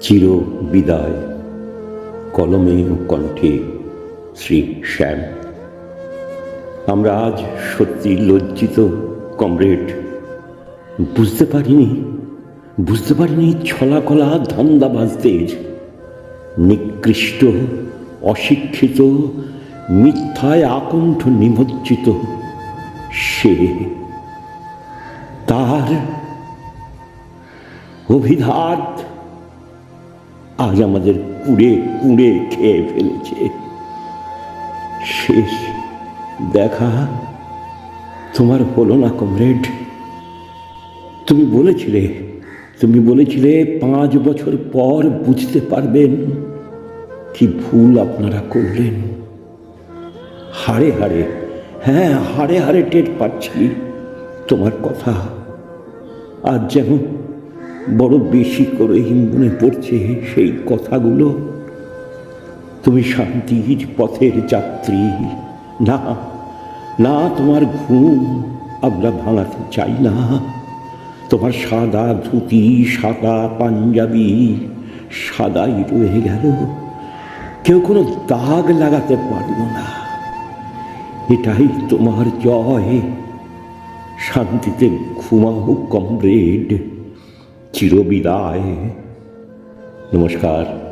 চির বিদায় কলমে ও কণ্ঠে শ্রী শ্যাম। আমরা আজ সত্যি লজ্জিত, কমরেড। বুঝতে পারিনি বুঝতে পারিনি ছলাকলা ধান্দাবাজদের। নিকৃষ্ট, অশিক্ষিত, মিথ্যায় আকণ্ঠ নিমজ্জিত সে। তার অভিধাত আজ আমাদের কুড়ে কুড়ে খেয়ে ফেলেছে। শেষ দেখা তোমার হলো না, কমরেড। তুমি বলেছিলে তুমি বলেছিলে পাঁচ বছর পর বুঝতে পারবেন কি ভুল আপনারা করলেন। হাড়ে হাড়ে হ্যাঁ হাড়ে হাড়ে টের পাচ্ছি তোমার কথা। আজ যেন বড় বেশি করেই মনে পড়ছে সেই কথাগুলো। তুমি শান্তির পথের যাত্রী। না না, তোমার ঘুম আমরা ভাঙাতে চাই না। তোমার সাদা ধুতি, সাদা পাঞ্জাবি সাদাই রয়ে গেল। কেউ কোনো দাগ লাগাতে পারল না। এটাই তোমার জয়। শান্তিতে ঘুমাও, কমরেড। चिरोबिदाय नमस्कार।